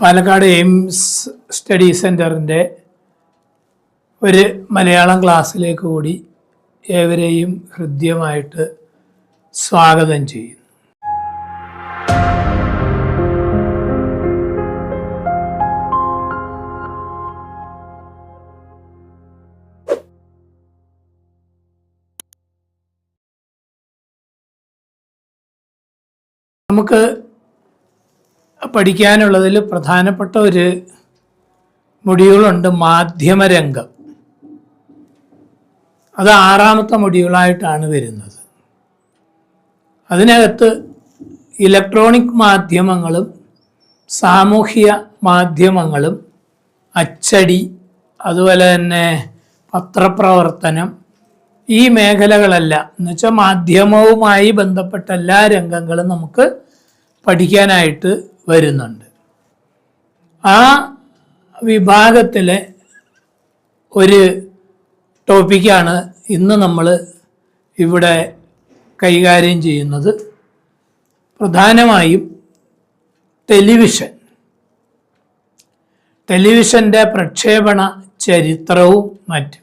Palakkad AIIMS study സെന്ററിന്റെ ഒരു മലയാളം ക്ലാസ്സിലേക്ക് കൂടി ഏവരെയും ഹൃദ്യമായിട്ട് സ്വാഗതം ചെയ്യുന്നു. നമുക്ക് പഠിക്കാനുള്ളതിൽ പ്രധാനപ്പെട്ട ഒരു മൊഡ്യൂളുണ്ട് മാധ്യമരംഗം. അത് ആറാമത്തെ മൊഡ്യൂളായിട്ടാണ് വരുന്നത്. അതിനകത്ത് ഇലക്ട്രോണിക് മാധ്യമങ്ങളും സാമൂഹ്യ മാധ്യമങ്ങളും അച്ചടി അതുപോലെ തന്നെ പത്രപ്രവർത്തനം ഈ മേഖലകളല്ല എന്നുവെച്ചാൽ മാധ്യമവുമായി ബന്ധപ്പെട്ട എല്ലാ രംഗങ്ങളും നമുക്ക് പഠിക്കാനായിട്ട് വരുന്നുണ്ട്. ആ വിഭാഗത്തിലെ ഒരു ടോപ്പിക്കാണ് ഇന്ന് നമ്മൾ ഇവിടെ കൈകാര്യം ചെയ്യുന്നത്. പ്രധാനമായും ടെലിവിഷൻ. ടെലിവിഷന്റെ പ്രക്ഷേപണ ചരിത്രവും മറ്റും.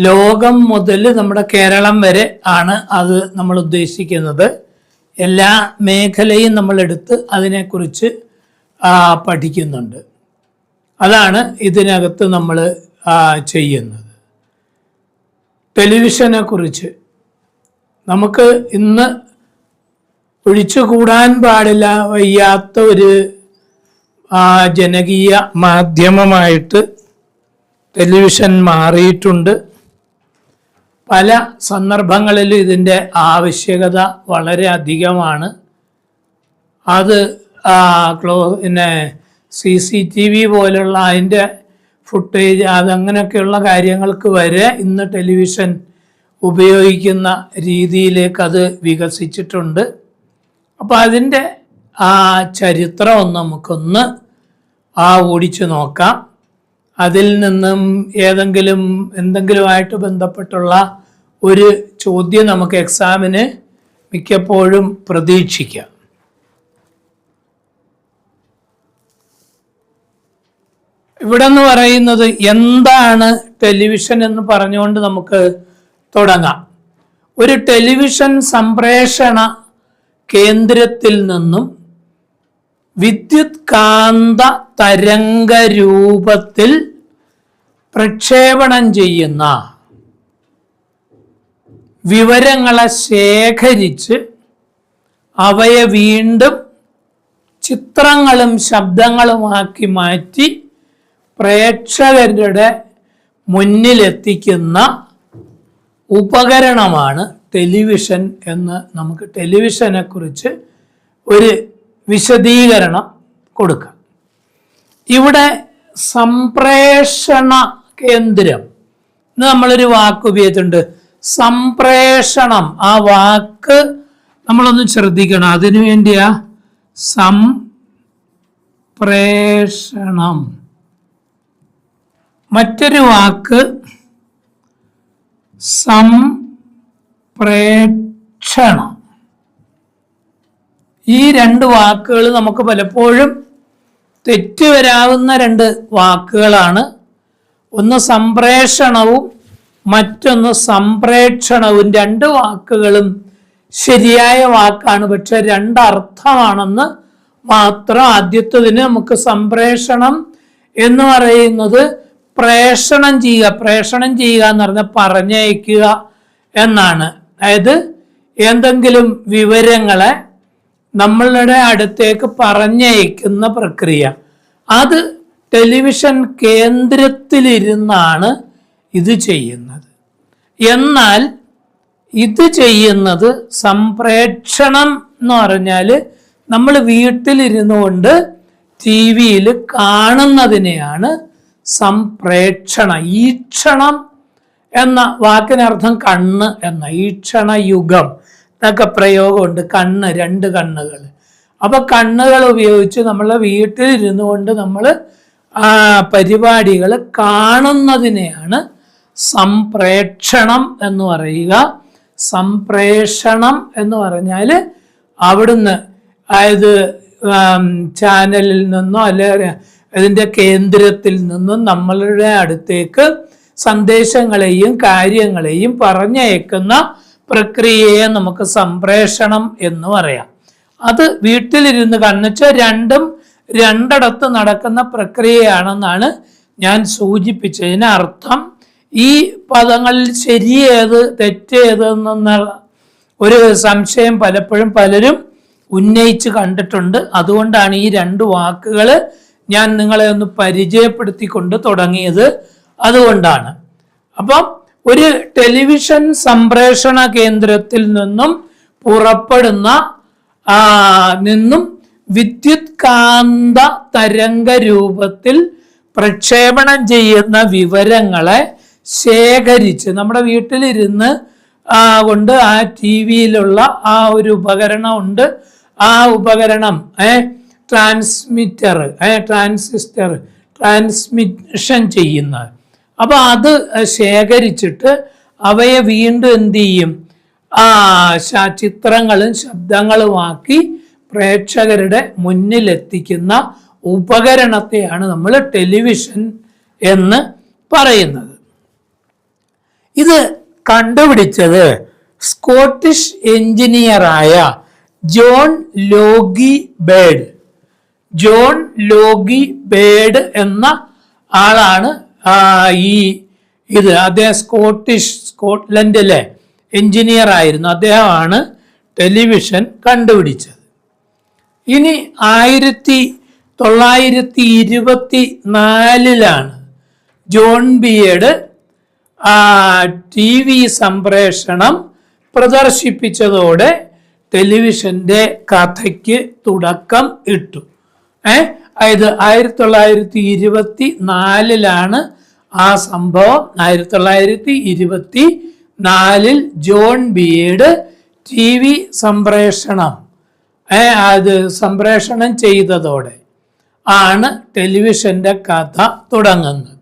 ലോകം മുതൽ നമ്മുടെ കേരളം വരെ ആണ് അത് നമ്മൾ ഉദ്ദേശിക്കുന്നത്. എല്ലാ മേഖലയും നമ്മളെടുത്ത് അതിനെക്കുറിച്ച് ആ, പഠിക്കുന്നുണ്ട്. അതാണ് ഇതിനകത്ത് നമ്മൾ ചെയ്യുന്നത്. ടെലിവിഷനെ കുറിച്ച് നമുക്ക് ഇന്ന് ഒഴിച്ചുകൂടാൻ പാടില്ല വയ്യാത്ത ഒരു ജനകീയ മാധ്യമമായിട്ട് ടെലിവിഷൻ മാറിയിട്ടുണ്ട്. പല സന്ദർഭങ്ങളിലും ഇതിന്റെ ആവശ്യകത വളരെ അധികമാണ്. അത് ക്ലോ പിന്നെ സി സി ടി വി പോലുള്ള അതിന്റെ ഫുട്ടേജ് അതങ്ങനെയൊക്കെയുള്ള കാര്യങ്ങൾക്ക് വരെ ഇന്ന് ടെലിവിഷൻ ഉപയോഗിക്കുന്ന രീതിയിലേക്ക് അത് വികസിച്ചിട്ടുണ്ട്. അപ്പോൾ അതിന്റെ ആ ചരിത്രം നമുക്കൊന്ന് ആ ഓടിച്ചു നോക്കാം. അതിൽ നിന്നും ഏതെങ്കിലും എന്തെങ്കിലുമായിട്ട് ബന്ധപ്പെട്ടുള്ള ഒരു ചോദ്യം നമുക്ക് എക്സാമിന് മിക്കപ്പോഴും പ്രതീക്ഷിക്കാം. ഇവിടെ എന്ന് പറയുന്നത് എന്താണ് ടെലിവിഷൻ എന്ന് പറഞ്ഞുകൊണ്ട് നമുക്ക് തുടങ്ങാം. ഒരു ടെലിവിഷൻ സംപ്രേഷണ കേന്ദ്രത്തിൽ നിന്നും വിദ്യുത് കാന്ത തരംഗ രൂപത്തിൽ പ്രക്ഷേപണം ചെയ്യുന്ന വിവരങ്ങളെ ശേഖരിച്ച് അവയെ വീണ്ടും ചിത്രങ്ങളും ശബ്ദങ്ങളുമാക്കി മാറ്റി പ്രേക്ഷകരുടെ മുന്നിലെത്തിക്കുന്ന ഉപകരണമാണ് ടെലിവിഷൻ എന്ന് നമുക്ക് ടെലിവിഷനെക്കുറിച്ച് ഒരു വിശദീകരണം കൊടുക്കുക. ഇവിടെ സംപ്രേഷണ കേന്ദ്രം. എന്ന് നമ്മളൊരു വാക്ക് ഉപയോഗിച്ചിട്ടുണ്ട്. സംപ്രേഷണം. ആ വാക്ക് നമ്മളൊന്ന് ശ്രദ്ധിക്കണം. അതിനു വേണ്ടിയാ സംപ്രേഷണം. മറ്റൊരു വാക്ക് സംപ്രേക്ഷണം. ഈ രണ്ട് വാക്കുകൾ നമുക്ക് പലപ്പോഴും തെറ്റ് വരാവുന്ന രണ്ട് വാക്കുകളാണ്. ഒന്ന് സംപ്രേഷണവും മറ്റൊന്ന് സംപ്രേക്ഷണവും. രണ്ട് വാക്കുകളും ശരിയായ വാക്കാണ് പക്ഷെ രണ്ടർത്ഥമാണെന്ന് മാത്രം ആദ്യത്തതിന് നമുക്ക് സംപ്രേഷണം എന്ന് പറയുന്നത് പ്രേഷണം ചെയ്യുക പ്രേഷണം ചെയ്യുക എന്ന് പറഞ്ഞാൽ പറഞ്ഞയക്കുക എന്നാണ്. അതായത് എന്തെങ്കിലും വിവരങ്ങളെ നമ്മളുടെ അടുത്തേക്ക് പറഞ്ഞയക്കുന്ന പ്രക്രിയ. അത് ടെലിവിഷൻ കേന്ദ്രത്തിലിരുന്നാണ് ഇത് ചെയ്യുന്നത്. എന്നാൽ ഇത് ചെയ്യുന്നത് സംപ്രേക്ഷണം എന്ന് പറഞ്ഞാൽ നമ്മൾ വീട്ടിലിരുന്നു കൊണ്ട് ടി വിയിൽ കാണുന്നതിനെയാണ് സംപ്രേക്ഷണ ഈക്ഷണം എന്ന വാക്കിനർത്ഥം കണ്ണ് എന്ന ഈക്ഷണ യുഗം എന്നൊക്കെ പ്രയോഗമുണ്ട്. കണ്ണ് രണ്ട് കണ്ണുകൾ. അപ്പോൾ കണ്ണുകൾ ഉപയോഗിച്ച് നമ്മൾ വീട്ടിലിരുന്നു കൊണ്ട് നമ്മൾ പരിപാടികൾ കാണുന്നതിനെയാണ് സംപ്രേക്ഷണം എന്ന് പറയുക. സംപ്രേഷണം എന്ന് പറഞ്ഞാൽ അവിടുന്ന് അതായത് ചാനലിൽ നിന്നോ അല്ലെ അതിന്റെ കേന്ദ്രത്തിൽ നിന്നും നമ്മളുടെ അടുത്തേക്ക് സന്ദേശങ്ങളെയും കാര്യങ്ങളെയും പറഞ്ഞയക്കുന്ന പ്രക്രിയയെ നമുക്ക് സംപ്രേഷണം എന്ന് പറയാം. അത് വീട്ടിലിരുന്ന് കണ്ണിച്ച് രണ്ടും രണ്ടിടത്ത് നടക്കുന്ന പ്രക്രിയയാണെന്നാണ് ഞാൻ സൂചിപ്പിച്ചതിന് അർത്ഥം ഈ പദങ്ങളിൽ ശരിയേത് തെറ്റേത് എന്നുള്ള ഒരു സംശയം പലപ്പോഴും പലരും ഉന്നയിച്ച് കണ്ടിട്ടുണ്ട്. അതുകൊണ്ടാണ് ഈ രണ്ട് വാക്കുകൾ ഞാൻ നിങ്ങളെ ഒന്ന് പരിചയപ്പെടുത്തിക്കൊണ്ട് തുടങ്ങിയത്. അതുകൊണ്ടാണ്. അപ്പം ഒരു ടെലിവിഷൻ സംപ്രേഷണ കേന്ദ്രത്തിൽ നിന്നും പുറപ്പെടുന്ന നിന്നും വിദ്യുത് കാന്ത തരംഗ രൂപത്തിൽ പ്രക്ഷേപണം ചെയ്യുന്ന വിവരങ്ങളെ ശേഖരിച്ച് നമ്മുടെ വീട്ടിലിരുന്ന് കൊണ്ട് ആ ടി വിയിലുള്ള ആ ഒരു ഉപകരണം ഉണ്ട്. ആ ഉപകരണം ഏ ട്രാൻസ്മിറ്റർ ഏ ട്രാൻസിസ്റ്റർ ട്രാൻസ്മിഷൻ ചെയ്യുന്നത് അപ്പോൾ അത് ശേഖരിച്ചിട്ട് അവയെ വീണ്ടും എന്ത് ചെയ്യും? ആ ചിത്രങ്ങളും ശബ്ദങ്ങളുമാക്കി പ്രേക്ഷകരുടെ മുന്നിലെത്തിക്കുന്ന ഉപകരണത്തെയാണ് നമ്മൾ ടെലിവിഷൻ എന്ന് പറയുന്നത്. ഇത് കണ്ടുപിടിച്ചത് Scottish എഞ്ചിനീയറായ John Logie Baird. John Logie Baird എന്ന ആളാണ് ഈ ഇത് അദ്ദേഹം സ്കോട്ടിഷ് സ്കോട്ട്ലൻഡിലെ എഞ്ചിനീയർ ആയിരുന്നു. അദ്ദേഹമാണ് ടെലിവിഷൻ കണ്ടുപിടിച്ചത്. ഇനി ആയിരത്തി തൊള്ളായിരത്തി ഇരുപത്തി നാലിലാണ് ജോൺ ബിയേഡ് ടി വി സംപ്രേഷണം പ്രദർശിപ്പിച്ചതോടെ ടെലിവിഷന്റെ കഥയ്ക്ക് തുടക്കം ഇട്ടു. ഏ അതായത് ആയിരത്തി തൊള്ളായിരത്തി ഇരുപത്തി നാലിലാണ് ആ സംഭവം ആയിരത്തി തൊള്ളായിരത്തി ഇരുപത്തി നാലിൽ ജോൺ ബിയേഡ് ടി വി സംപ്രേഷണം. അത് സംപ്രേഷണം ചെയ്തതോടെ ആണ് ടെലിവിഷന്റെ കഥ തുടങ്ങുന്നത്.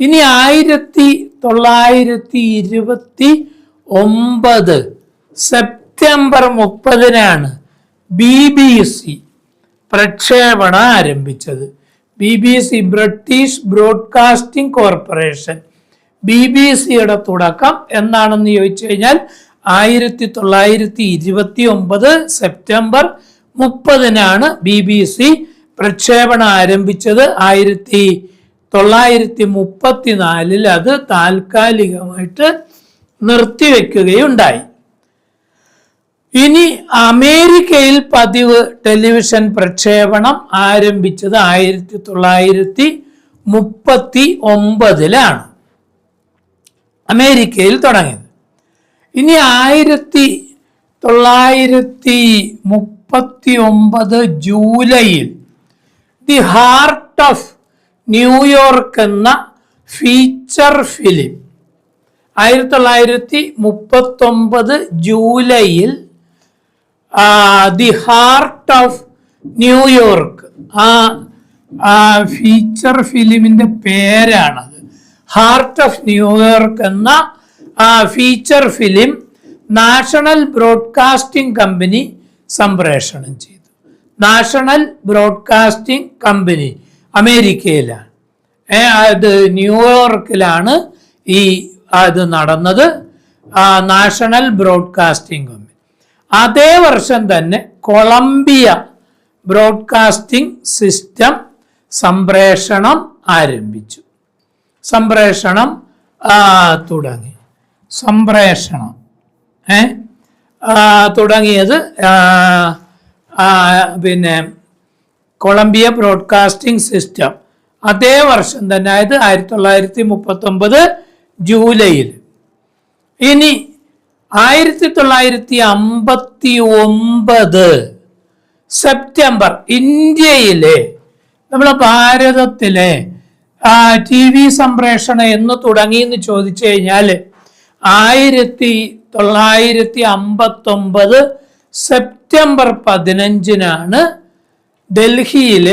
ഇനി ആയിരത്തി തൊള്ളായിരത്തി ഇരുപത്തി ഒമ്പത് സെപ്റ്റംബർ മുപ്പതിനാണ് ബി ബി സി പ്രക്ഷേപണം ആരംഭിച്ചത്. B B C British Broadcasting Corporation. B B സിയുടെ തുടക്കം എന്നാണെന്ന് ചോദിച്ചു കഴിഞ്ഞാൽ ആയിരത്തി തൊള്ളായിരത്തി ഇരുപത്തി ഒമ്പത് സെപ്റ്റംബർ മുപ്പതിനാണ് ബി ബി സി പ്രക്ഷേപണം ആരംഭിച്ചത്. ആയിരത്തി തൊള്ളായിരത്തി മുപ്പത്തിനാലിൽ അത് താൽക്കാലികമായിട്ട് നിർത്തിവെക്കുകയുണ്ടായി. ഇനി അമേരിക്കയിൽ പതിവ് ടെലിവിഷൻ പ്രക്ഷേപണം ആരംഭിച്ചത് ആയിരത്തി തൊള്ളായിരത്തി മുപ്പത്തി ഒമ്പതിലാണ് അമേരിക്കയിൽ തുടങ്ങിയത്. ഇനി ആയിരത്തി തൊള്ളായിരത്തി മുപ്പത്തി ഒമ്പത് ജൂലൈയിൽ the heart of New York എന്ന ഫീച്ചർ ഫിലിം ആയിരത്തി തൊള്ളായിരത്തി മുപ്പത്തൊമ്പത് ജൂലൈയിൽ the heart of New York ആ ഫീച്ചർ ഫിലിമിന്റെ പേരാണത്. ഹാർട്ട് ഓഫ് ന്യൂയോർക്ക് എന്ന feature film National Broadcasting Company സംപ്രേഷണം ചെയ്തു. നാഷണൽ ബ്രോഡ്കാസ്റ്റിംഗ് കമ്പനി അമേരിക്കയിലാണ്. അത് ന്യൂയോർക്കിലാണ് ഈ അത് നടന്നത്. നാഷണൽ ബ്രോഡ്കാസ്റ്റിംഗ് കമ്പനി അതേ വർഷം തന്നെ കൊളംബിയ ബ്രോഡ്കാസ്റ്റിംഗ് സിസ്റ്റം സംപ്രേഷണം ആരംഭിച്ചു. സംപ്രേഷണം തുടങ്ങി. സംപ്രേഷണം ഏ? തുടങ്ങിയത് പിന്നെ കൊളംബിയ ബ്രോഡ്കാസ്റ്റിംഗ് സിസ്റ്റം അതേ വർഷം തന്നെ അതായത് ആയിരത്തി തൊള്ളായിരത്തി മുപ്പത്തൊമ്പത് ജൂലൈയിൽ. ഇനി ആയിരത്തി തൊള്ളായിരത്തി അമ്പത്തി ഒമ്പത് സെപ്റ്റംബർ ഇന്ത്യയിലെ നമ്മളെ ഭാരതത്തിലെ ടി വി സംപ്രേഷണം എന്ന് തുടങ്ങി എന്ന് ചോദിച്ചു കഴിഞ്ഞാൽ ആയിരത്തി തൊള്ളായിരത്തി അമ്പത്തൊമ്പത് സെപ്റ്റംബർ പതിനഞ്ചിനാണ് ഡൽഹിയിൽ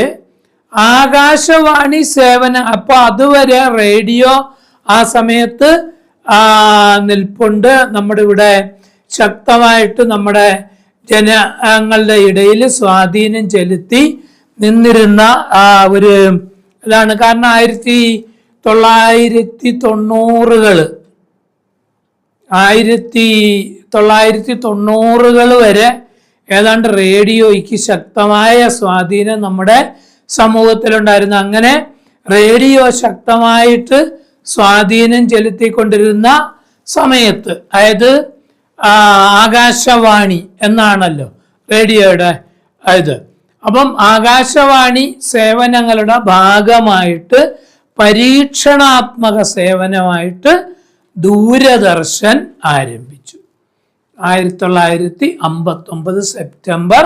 ആകാശവാണി സേവനം അപ്പോൾ അതുവരെ റേഡിയോ ആ സമയത്ത് നിൽപ്പുണ്ട്. നമ്മുടെ ഇവിടെ ശക്തമായിട്ട് നമ്മുടെ ജനങ്ങളുടെ ഇടയിൽ സ്വാധീനം ചെലുത്തി നിന്നിരുന്ന ഒരു ഇതാണ് കാരണം ആയിരത്തി തൊള്ളായിരത്തി തൊണ്ണൂറുകൾ ആയിരത്തി തൊള്ളായിരത്തി തൊണ്ണൂറുകൾ വരെ ഏതാണ്ട് റേഡിയോയ്ക്ക് ശക്തമായ സ്വാധീനം നമ്മുടെ സമൂഹത്തിലുണ്ടായിരുന്നു. അങ്ങനെ റേഡിയോ ശക്തമായിട്ട് സ്വാധീനം ചെലുത്തിക്കൊണ്ടിരുന്ന സമയത്ത് അതായത് ആകാശവാണി എന്നാണല്ലോ റേഡിയോയുടെ ഇത്. അപ്പം ആകാശവാണി സേവനങ്ങളുടെ ഭാഗമായിട്ട് പരീക്ഷണാത്മക സേവനമായിട്ട് ദൂരദർശൻ ആരംഭിച്ചു. ആയിരത്തി തൊള്ളായിരത്തി അമ്പത്തൊമ്പത് സെപ്റ്റംബർ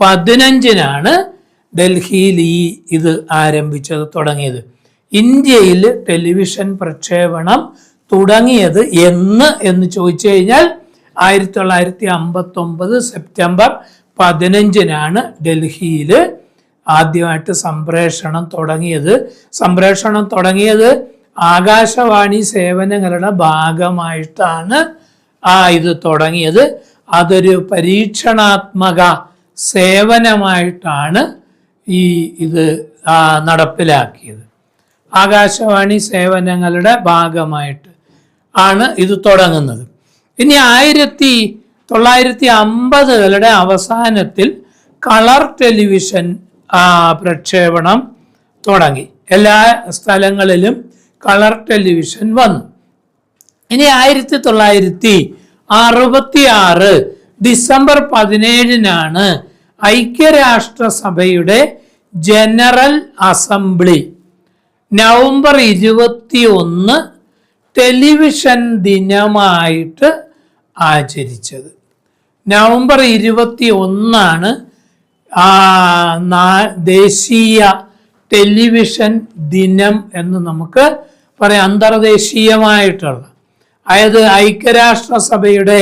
പതിനഞ്ചിനാണ് ഡൽഹിയിൽ ഈ ഇത് ആരംഭിച്ചത് തുടങ്ങിയത്. ഇന്ത്യയിൽ ടെലിവിഷൻ പ്രക്ഷേപണം തുടങ്ങിയത് എന്ന് എന്ന് ചോദിച്ചു കഴിഞ്ഞാൽ ആയിരത്തി തൊള്ളായിരത്തി അമ്പത്തൊമ്പത് സെപ്റ്റംബർ പതിനഞ്ചിനാണ് ഡൽഹിയിൽ ആദ്യമായിട്ട് സംപ്രേഷണം തുടങ്ങിയത്. സംപ്രേഷണം തുടങ്ങിയത് ആകാശവാണി സേവനങ്ങളുടെ ഭാഗമായിട്ടാണ് ആ ഇത് തുടങ്ങിയത്. അതൊരു പരീക്ഷണാത്മക സേവനമായിട്ടാണ് ഈ ഇത് നടപ്പിലാക്കിയത്. ആകാശവാണി സേവനങ്ങളുടെ ഭാഗമായിട്ട് ആണ് ഇത് തുടങ്ങുന്നത്. ഇനി ആയിരത്തി തൊള്ളായിരത്തി അമ്പതുകളുടെ അവസാനത്തിൽ കളർ ടെലിവിഷൻ പ്രക്ഷേപണം തുടങ്ങി. എല്ലാ സ്ഥലങ്ങളിലും കളർ ടെലിവിഷൻ വന്നു. ഇനി ആയിരത്തി തൊള്ളായിരത്തി അറുപത്തി ആറ് ഡിസംബർ പതിനേഴിനാണ് ഐക്യരാഷ്ട്രസഭയുടെ ജനറൽ അസംബ്ലി നവംബർ ഇരുപത്തി ഒന്ന് ടെലിവിഷൻ ദിനമായിട്ട് ആചരിച്ചത്. നവംബർ ഇരുപത്തി ഒന്നാണ് ദേശീയ ടെലിവിഷൻ ദിനം എന്ന് നമുക്ക് പറയാം. അന്തർദേശീയമായിട്ടുള്ള. അതായത് ഐക്യരാഷ്ട്രസഭയുടെ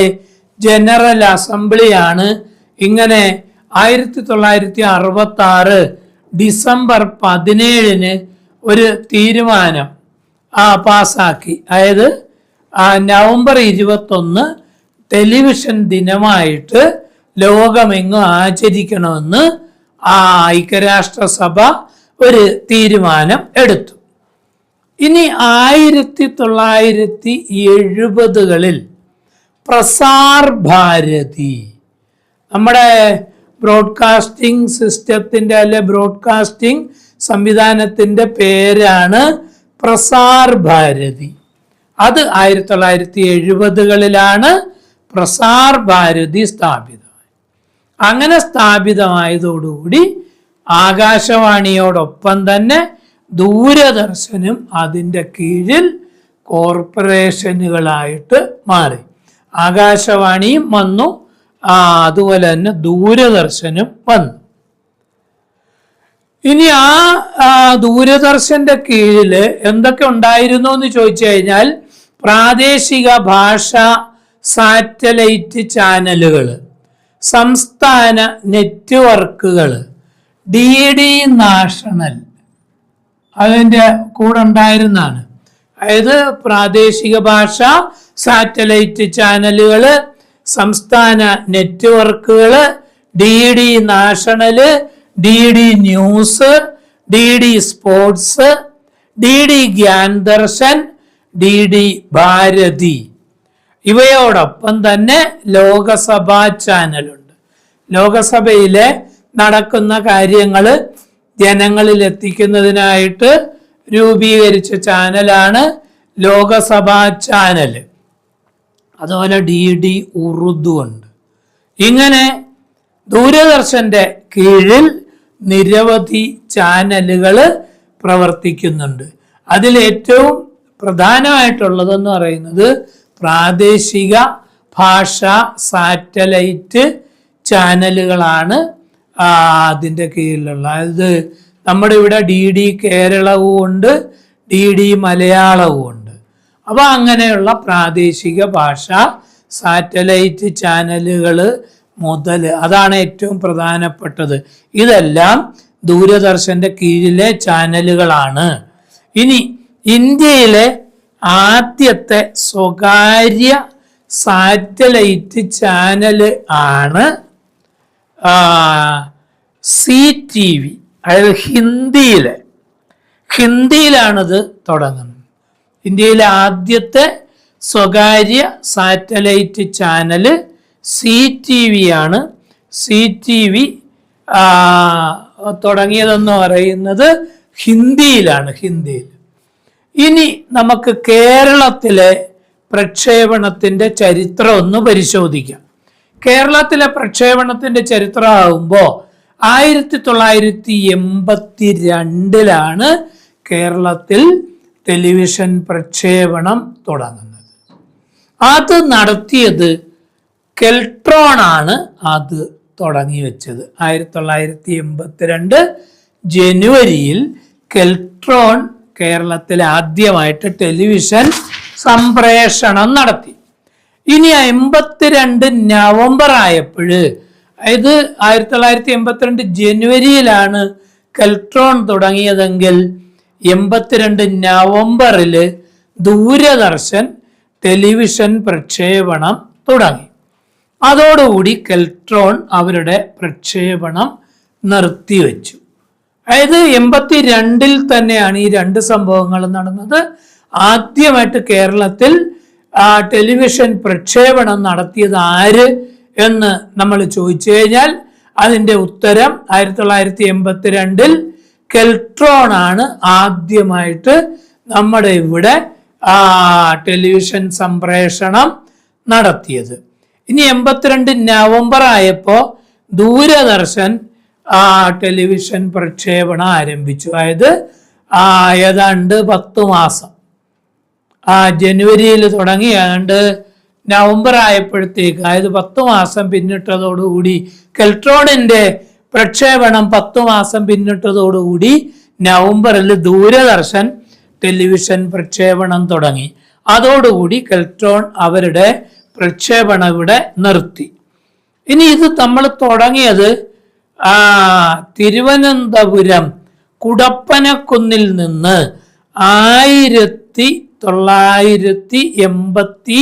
ജനറൽ അസംബ്ലിയാണ് ഇങ്ങനെ ആയിരത്തി തൊള്ളായിരത്തി അറുപത്തി ആറ് ഡിസംബർ പതിനേഴിന് ഒരു തീരുമാനം ആ പാസാക്കി. അതായത് ആ നവംബർ ഇരുപത്തൊന്ന് ടെലിവിഷൻ ദിനമായിട്ട് ലോകമെങ്ങും ആചരിക്കണമെന്ന് ആ ഐക്യരാഷ്ട്രസഭ ഒരു തീരുമാനം എടുത്തു. ഇനി ആയിരത്തി തൊള്ളായിരത്തി എഴുപതുകളിൽ പ്രസാർ ഭാരതി നമ്മുടെ ബ്രോഡ്കാസ്റ്റിംഗ് സിസ്റ്റത്തിന്റെ അല്ലെ ബ്രോഡ്കാസ്റ്റിംഗ് സംവിധാനത്തിന്റെ പേരാണ് പ്രസാർ ഭാരതി. അത് ആയിരത്തി തൊള്ളായിരത്തി എഴുപതുകളിലാണ് പ്രസാർ ഭാരതി സ്ഥാപിതം അങ്ങനെ സ്ഥാപിതമായതോടുകൂടി ആകാശവാണിയോടൊപ്പം തന്നെ ദൂരദർശനും അതിന്റെ കീഴിൽ കോർപ്പറേഷനുകളായിട്ട് മാറി. ആകാശവാണിയും വന്നു. അതുപോലെ തന്നെ ദൂരദർശനും വന്നു. ഇനി ആ ദൂരദർശന്റെ കീഴിൽ എന്തൊക്കെ ഉണ്ടായിരുന്നു എന്ന് ചോദിച്ചു കഴിഞ്ഞാൽ പ്രാദേശിക ഭാഷ സാറ്റലൈറ്റ് ചാനലുകൾ സംസ്ഥാന നെറ്റ്വർക്കുകൾ ഡി ഡി നാഷണൽ അതിന്റെ കൂടെ ഉണ്ടായിരുന്നാണ്. അതായത് പ്രാദേശിക ഭാഷ സാറ്റലൈറ്റ് ചാനലുകൾ സംസ്ഥാന നെറ്റ്വർക്കുകൾ D D National D D News D D Sports D D Gyan Darshan D D Bharati ഇവയോടൊപ്പം തന്നെ ലോകസഭാ ചാനലുണ്ട്. ലോകസഭയിലെ നടക്കുന്ന കാര്യങ്ങൾ ജനങ്ങളിൽ എത്തിക്കുന്നതിനായിട്ട് രൂപീകരിച്ച ചാനലാണ് ലോകസഭാ ചാനൽ. അതുപോലെ ഡി ഡി ഉറുദു ഉണ്ട്. ഇങ്ങനെ ദൂരദർശന്റെ കീഴിൽ നിരവധി ചാനലുകൾ പ്രവർത്തിക്കുന്നുണ്ട്. അതിൽ ഏറ്റവും പ്രധാനമായിട്ടുള്ളതെന്ന് പറയുന്നത് പ്രാദേശിക ഭാഷ സാറ്റലൈറ്റ് ചാനലുകളാണ് അതിന്റെ കീഴിലുള്ള. അതായത് നമ്മുടെ ഇവിടെ ഡി ഡി കേരളവും ഉണ്ട് ഡി ഡി മലയാളവും ഉണ്ട്. അപ്പോൾ അങ്ങനെയുള്ള പ്രാദേശിക ഭാഷ സാറ്റലൈറ്റ് ചാനലുകൾ മുതൽ അതാണ് ഏറ്റവും പ്രധാനപ്പെട്ടത്. ഇതെല്ലാം ദൂരദർശന്റെ കീഴിലെ ചാനലുകളാണ്. ഇനി ഇന്ത്യയിലെ ആദ്യത്തെ സ്വകാര്യ സാറ്റലൈറ്റ് ചാനൽ ആണ് സി ടി വി അതായത് ഹിന്ദിയിലെ. ഹിന്ദിയിലാണിത് തുടങ്ങുന്നത്. ഇന്ത്യയിലെ ആദ്യത്തെ സ്വകാര്യ satellite channel Zee T V ആണ് സി ടി വി തുടങ്ങിയതെന്ന് പറയുന്നത് ഹിന്ദിയിലാണ് ഹിന്ദിയിൽ. ഇനി നമുക്ക് കേരളത്തിലെ പ്രക്ഷേപണത്തിന്റെ ചരിത്രം ഒന്ന് പരിശോധിക്കാം. കേരളത്തിലെ പ്രക്ഷേപണത്തിന്റെ ചരിത്രമാകുമ്പോൾ ആയിരത്തി തൊള്ളായിരത്തി എൺപത്തി രണ്ടിലാണ് കേരളത്തിൽ ടെലിവിഷൻ പ്രക്ഷേപണം തുടങ്ങുന്നത്. അത് നടത്തിയത് കെൽട്രോൺ ആണ് അത് തുടങ്ങി വെച്ചത്. ആയിരത്തി തൊള്ളായിരത്തി എൺപത്തിരണ്ട് ജനുവരിയിൽ കെൽട്രോൺ കേരളത്തിൽ ആദ്യമായിട്ട് ടെലിവിഷൻ സംപ്രേഷണം നടത്തി. ഇനി എൺപത്തിരണ്ട് നവംബർ ആയപ്പോൾ അതായത് ആയിരത്തി തൊള്ളായിരത്തി എൺപത്തിരണ്ട് ജനുവരിയിലാണ് കെൽട്രോൺ തുടങ്ങിയതെങ്കിൽ എൺപത്തിരണ്ട് നവംബറിൽ ദൂരദർശൻ ടെലിവിഷൻ പ്രക്ഷേപണം തുടങ്ങി. അതോടുകൂടി കെൽട്രോൺ അവരുടെ പ്രക്ഷേപണം നിർത്തിവെച്ചു. അതായത് എൺപത്തി രണ്ടിൽ തന്നെയാണ് ഈ രണ്ട് സംഭവങ്ങൾ നടന്നത്. ആദ്യമായിട്ട് കേരളത്തിൽ ടെലിവിഷൻ പ്രക്ഷേപണം നടത്തിയത് ആര് എന്ന് നമ്മൾ ചോദിച്ചു കഴിഞ്ഞാൽ അതിന്റെ ഉത്തരം ആയിരത്തി തൊള്ളായിരത്തി എൺപത്തി രണ്ടിൽ കെൽട്രോൺ ആണ് ആദ്യമായിട്ട് നമ്മുടെ ഇവിടെ ടെലിവിഷൻ സംപ്രേഷണം നടത്തിയത്. ഇനി എൺപത്തിരണ്ട് നവംബർ ആയപ്പോൾ ദൂരദർശൻ ആ ടെലിവിഷൻ പ്രക്ഷേപണം ആരംഭിച്ചു. അതായത് ആ ഏതാണ്ട് പത്ത് മാസം. ആ ജനുവരിയിൽ തുടങ്ങി ഏതാണ്ട് നവംബർ ആയപ്പോഴത്തേക്ക്. അതായത് പത്ത് മാസം പിന്നിട്ടതോടുകൂടി കെൽട്രോണിന്റെ പ്രക്ഷേപണം പത്ത് മാസം പിന്നിട്ടതോടുകൂടി നവംബറിൽ ദൂരദർശൻ ടെലിവിഷൻ പ്രക്ഷേപണം തുടങ്ങി. അതോടുകൂടി കെൽട്രോൺ അവരുടെ പ്രക്ഷേപണം ഇവിടെ നിർത്തി. ഇനി ഇത് നമ്മൾ തുടങ്ങിയത് ആ തിരുവനന്തപുരം കുടപ്പനക്കുന്നിൽ നിന്ന് ആയിരത്തി തൊള്ളായിരത്തി എൺപത്തി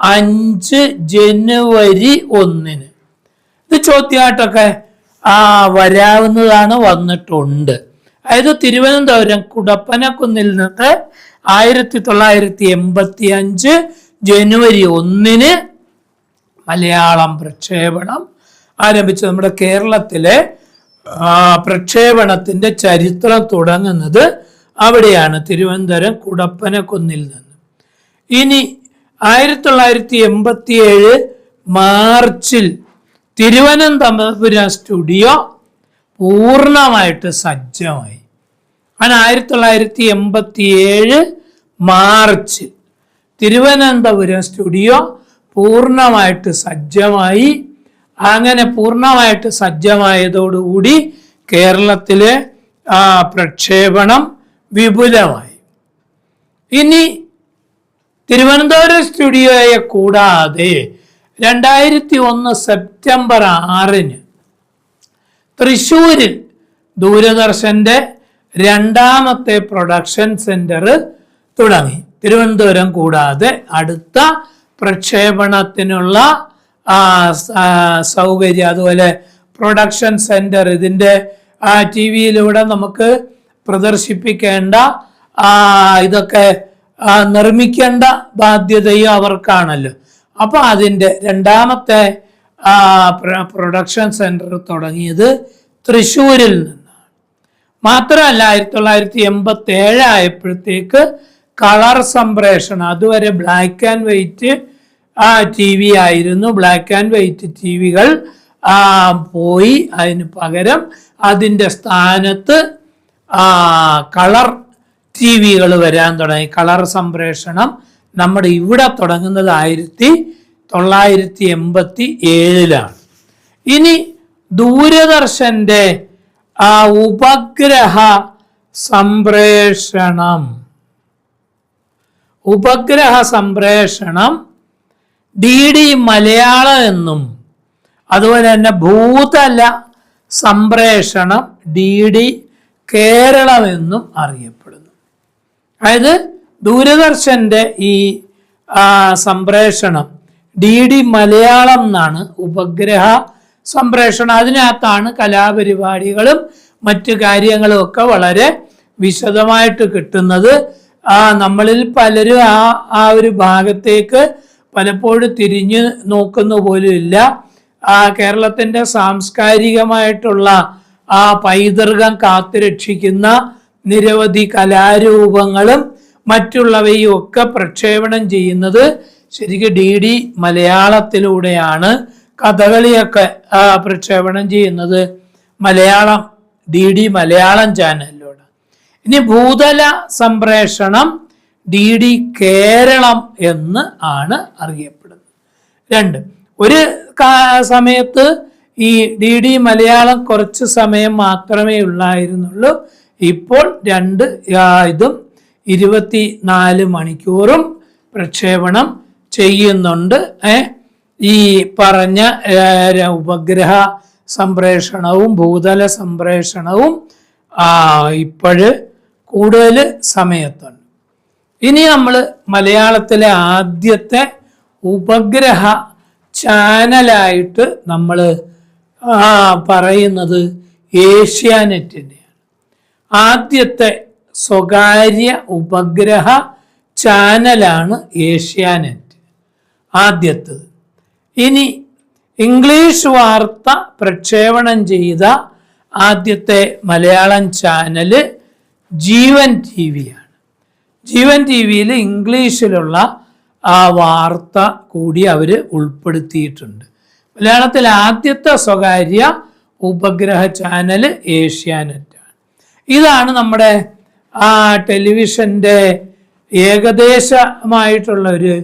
അഞ്ച് ജനുവരി ഒന്നിന്. ഇത് ചോദ്യമായിട്ടൊക്കെ ആ വരാവുന്നതാണ് വന്നിട്ടുണ്ട്. അതായത് തിരുവനന്തപുരം കുടപ്പനക്കുന്നിൽ നിന്ന് ആയിരത്തി തൊള്ളായിരത്തി എൺപത്തി അഞ്ച് ജനുവരി ഒന്നിന് മലയാളം പ്രക്ഷേപണം ആരംഭിച്ചു. നമ്മുടെ കേരളത്തിലെ പ്രക്ഷേപണത്തിന്റെ ചരിത്രം തുടങ്ങുന്നത് അവിടെയാണ് തിരുവനന്തപുരം കുടപ്പനക്കുന്നിൽ നിന്ന്. ഇനി ആയിരത്തി തൊള്ളായിരത്തി എൺപത്തി ഏഴ് മാർച്ചിൽ തിരുവനന്തപുരം സ്റ്റുഡിയോ പൂർണമായിട്ട് സജ്ജമായി. അങ്ങനെ ആയിരത്തി തൊള്ളായിരത്തി എൺപത്തി ഏഴ് മാർച്ച് തിരുവനന്തപുരം സ്റ്റുഡിയോ പൂർണമായിട്ട് സജ്ജമായി. അങ്ങനെ പൂർണമായിട്ട് സജ്ജമായതോടുകൂടി കേരളത്തിലെ പ്രക്ഷേപണം വിപുലമായി. ഇനി തിരുവനന്തപുരം സ്റ്റുഡിയോയെ കൂടാതെ രണ്ടായിരത്തി ഒന്ന് സെപ്റ്റംബർ ആറിന് തൃശ്ശൂരിൽ ദൂരദർശന്റെ രണ്ടാമത്തെ പ്രൊഡക്ഷൻ സെന്റർ തുടങ്ങി. തിരുവനന്തപുരം കൂടാതെ അടുത്ത പ്രക്ഷേപണത്തിനുള്ള സൗകര്യം അതുപോലെ പ്രൊഡക്ഷൻ സെന്റർ ഇതിന്റെ ടി വിയിലൂടെ നമുക്ക് പ്രദർശിപ്പിക്കേണ്ട ഇതൊക്കെ നിർമ്മിക്കേണ്ട ബാധ്യതയും അവർക്കാണല്ലോ. അപ്പോൾ അതിന്റെ രണ്ടാമത്തെ പ്രൊഡക്ഷൻ സെന്റർ തുടങ്ങിയത് തൃശ്ശൂരിൽ നിന്നാണ്. മാത്രമല്ല ആയിരത്തി തൊള്ളായിരത്തി എൺപത്തി ഏഴ് ആയപ്പോഴത്തേക്ക് കളർ സംപ്രേഷണം. അതുവരെ black and white T V ആയിരുന്നു. ബ്ലാക്ക് ആൻഡ് വൈറ്റ് ടി വികൾ പോയി. അതിന് പകരം അതിന്റെ സ്ഥാനത്ത് കളർ ടി വികൾ വരാൻ തുടങ്ങി. കളർ സംപ്രേഷണം നമ്മുടെ ഇവിടെ തുടങ്ങുന്നത് ആയിരത്തി തൊള്ളായിരത്തി എൺപത്തി ഏഴിലാണ് ഇനി ദൂരദർശന്റെ ഉപഗ്രഹ സംപ്രേഷണം. ഉപഗ്രഹ സംപ്രേഷണം ഡി ഡി മലയാളം എന്നും അതുപോലെ തന്നെ ഭൂതല സംപ്രേഷണം ഡി ഡി കേരളം എന്നും അറിയപ്പെടുന്നു. അതായത് ദൂരദർശന്റെ ഈ സംപ്രേഷണം ഡി ഡി മലയാളം എന്നാണ് ഉപഗ്രഹ സംപ്രേഷണം. അതിനകത്താണ് കലാപരിപാടികളും മറ്റു കാര്യങ്ങളും ഒക്കെ വളരെ വിശദമായിട്ട് കിട്ടുന്നത്. ആ നമ്മളിൽ പലരും ആ ആ ഒരു ഭാഗത്തേക്ക് പലപ്പോഴും തിരിഞ്ഞു നോക്കുന്ന പോലും ഇല്ല. ആ കേരളത്തിന്റെ സാംസ്കാരികമായിട്ടുള്ള ആ പൈതൃകം കാത്തുരക്ഷിക്കുന്ന നിരവധി കലാരൂപങ്ങളും മറ്റുള്ളവയും ഒക്കെ പ്രക്ഷേപണം ചെയ്യുന്നത് ശരിക്കും ഡി ഡി മലയാളത്തിലൂടെയാണ്. കഥകളിയൊക്കെ പ്രക്ഷേപണം ചെയ്യുന്നത് മലയാളം ഡി ഡി മലയാളം ചാനലിലൂടെ. ഇനി ഭൂതല സംപ്രേഷണം ഡി ഡി കേരളം എന്ന് ആണ് അറിയപ്പെടുന്നത്. രണ്ട് ഒരു സമയത്ത് ഈ ഡി ഡി മലയാളം കുറച്ച് സമയം മാത്രമേ ഉള്ളായിരുന്നുള്ളൂ. ഇപ്പോൾ രണ്ട് ഇതും ഇരുപത്തി നാല് മണിക്കൂറും പ്രക്ഷേപണം ചെയ്യുന്നുണ്ട്. ഈ പറഞ്ഞ ഉപഗ്രഹ സംപ്രേഷണവും ഭൂതല സംപ്രേഷണവും ഇപ്പോഴ് കൂടുതൽ സമയത്തുണ്ട്. ഇനി നമ്മൾ മലയാളത്തിലെ ആദ്യത്തെ ഉപഗ്രഹ ചാനലായിട്ട് നമ്മൾ പറയുന്നത് ഏഷ്യാനെറ്റിന്റെയാണ് ആദ്യത്തെ സ്വകാര്യ ഉപഗ്രഹ ചാനലാണ് ഏഷ്യാനെറ്റ്. ആദ്യത്തത്. ഇനി ഇംഗ്ലീഷ് വാർത്ത പ്രക്ഷേപണം ചെയ്ത ആദ്യത്തെ മലയാളം ചാനൽ ജീവൻ ടി വിയാണ് ജീവൻ ടി വിയിൽ ഇംഗ്ലീഷിലുള്ള ആ വാർത്ത കൂടി അവർ ഉൾപ്പെടുത്തിയിട്ടുണ്ട്. മലയാളത്തിൽ ആദ്യത്തെ സ്വകാര്യ ഉപഗ്രഹ ചാനൽ ഏഷ്യാനെറ്റാണ് ഇതാണ് നമ്മുടെ ആ ടെലിവിഷന്റെ ഏകദേശമായിട്ടുള്ള ഒരു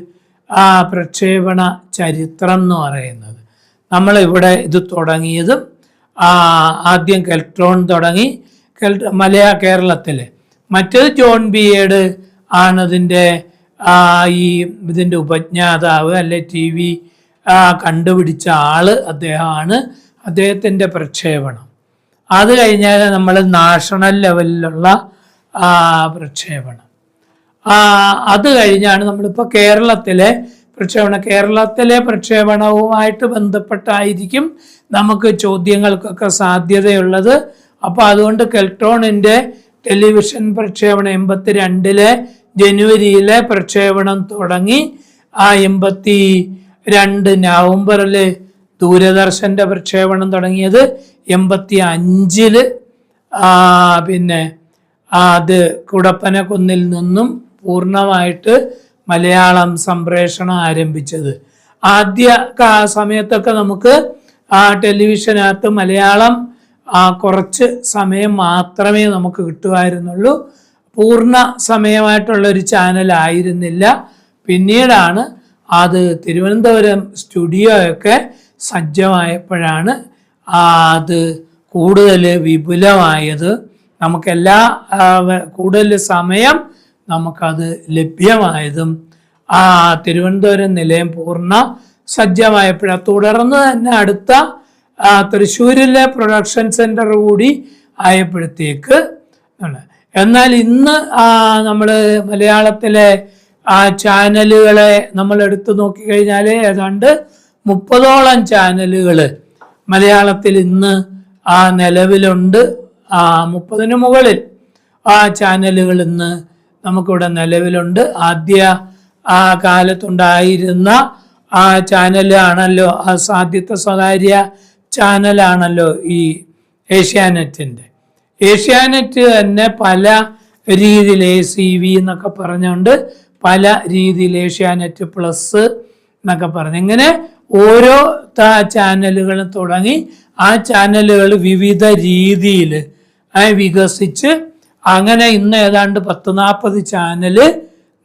ആ പ്രക്ഷേപണ ചരിത്രം എന്ന് പറയുന്നത്. നമ്മളിവിടെ ഇത് തുടങ്ങിയതും ആദ്യം കെൽട്രോൺ തുടങ്ങി മലയാ കേരളത്തിൽ മറ്റേത് ജോൺ ബി എഡ് ആണതിന്റെ ഈ ഇതിന്റെ ഉപജ്ഞാതാവ് അല്ലെ ടി വി കണ്ടുപിടിച്ച ആൾ അദ്ദേഹമാണ്. അദ്ദേഹത്തിന്റെ പ്രക്ഷേപണം. അത് കഴിഞ്ഞാൽ നമ്മൾ നാഷണൽ ലെവലിലുള്ള പ്രക്ഷേപണം. അത് കഴിഞ്ഞാണ് നമ്മളിപ്പോൾ കേരളത്തിലെ പ്രക്ഷേപണം. കേരളത്തിലെ പ്രക്ഷേപണവുമായിട്ട് ബന്ധപ്പെട്ടായിരിക്കും നമുക്ക് ചോദ്യങ്ങൾക്കൊക്കെ സാധ്യതയുള്ളത്. അപ്പോൾ അതുകൊണ്ട് കെൽട്രോണിന്റെ ടെലിവിഷൻ പ്രക്ഷേപണം എൺപത്തി രണ്ടിലെ ജനുവരിയിലെ പ്രക്ഷേപണം തുടങ്ങി ആ എൺപത്തി രണ്ട് നവംബറിൽ ദൂരദർശന്റെ പ്രക്ഷേപണം തുടങ്ങിയത് എൺപത്തി അഞ്ചിൽ പിന്നെ അത് അത് കുടപ്പനക്കുന്നിൽ നിന്നും പൂർണമായിട്ട് മലയാളം സംപ്രേഷണം ആരംഭിച്ചത്. ആദ്യ സമയത്തൊക്കെ നമുക്ക് ആ ടെലിവിഷനകത്ത് മലയാളം ആ, കുറച്ച് സമയം മാത്രമേ നമുക്ക് കിട്ടുമായിരുന്നുള്ളൂ പൂർണ സമയമായിട്ടുള്ള ഒരു ചാനൽ ആയിരുന്നില്ല. പിന്നീടാണ് അത് തിരുവനന്തപുരം സ്റ്റുഡിയോ ഒക്കെ സജ്ജമായപ്പോഴാണ് അത് കൂടുതൽ വിപുലമായത്. നമുക്കെല്ലാ കൂടുതൽ സമയം നമുക്കത് ലഭ്യമായതും ആ തിരുവനന്തപുരം നിലയം പൂർണ സജ്ജമായപ്പോഴാണ് തുടർന്ന് തന്നെ അടുത്ത തൃശ്ശൂരിലെ പ്രൊഡക്ഷൻ സെന്റർ കൂടി ആയപ്പോഴത്തേക്ക് എന്നാൽ ഇന്ന് നമ്മൾ മലയാളത്തിലെ ആ ചാനലുകളെ നമ്മൾ എടുത്തു നോക്കിക്കഴിഞ്ഞാൽ ഏതാണ്ട് മുപ്പതോളം ചാനലുകൾ മലയാളത്തിൽ ഇന്ന് ആ നിലവിലുണ്ട്. ആ മുപ്പതിന് മുകളിൽ ആ ചാനലുകൾ ഇന്ന് നമുക്കിവിടെ നിലവിലുണ്ട്. ആദ്യ ആ കാലത്തുണ്ടായിരുന്ന ആ ചാനലാണല്ലോ ആ സാധ്യത സ്വകാര്യ ചാനലാണല്ലോ ഈ ഏഷ്യാനെറ്റിന്റെ ഏഷ്യാനെറ്റ് തന്നെ പല രീതിയിൽ എ സി വി എന്നൊക്കെ പറഞ്ഞുകൊണ്ട് പല രീതിയിൽ ഏഷ്യാനെറ്റ് പ്ലസ് എന്നൊക്കെ പറഞ്ഞു. ഇങ്ങനെ ഓരോ ചാനലുകളും തുടങ്ങി ആ ചാനലുകൾ വിവിധ രീതിയിൽ വികസിച്ച് അങ്ങനെ ഇന്ന് ഏതാണ്ട് പത്ത് നാൽപ്പത് ചാനൽ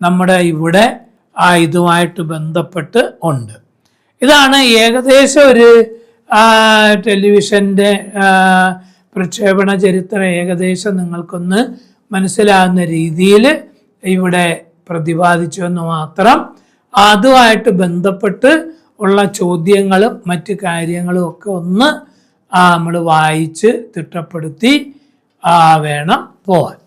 നമ്മുടെ ഇവിടെ ആ ഇതുമായിട്ട് ബന്ധപ്പെട്ട് ഉണ്ട്. ഇതാണ് ഏകദേശം ഒരു ടെലിവിഷന്റെ പ്രക്ഷേപണ ചരിത്രം ഏകദേശം നിങ്ങൾക്കൊന്ന് മനസ്സിലാകുന്ന രീതിയിൽ ഇവിടെ പ്രതിപാദിച്ചു എന്ന് മാത്രം അതുമായിട്ട് ബന്ധപ്പെട്ട് ഉള്ള ചോദ്യങ്ങളും മറ്റ് കാര്യങ്ങളും ഒക്കെ ഒന്ന് നമ്മൾ വായിച്ച് തിട്ടപ്പെടുത്തി വേണം പോവാൻ.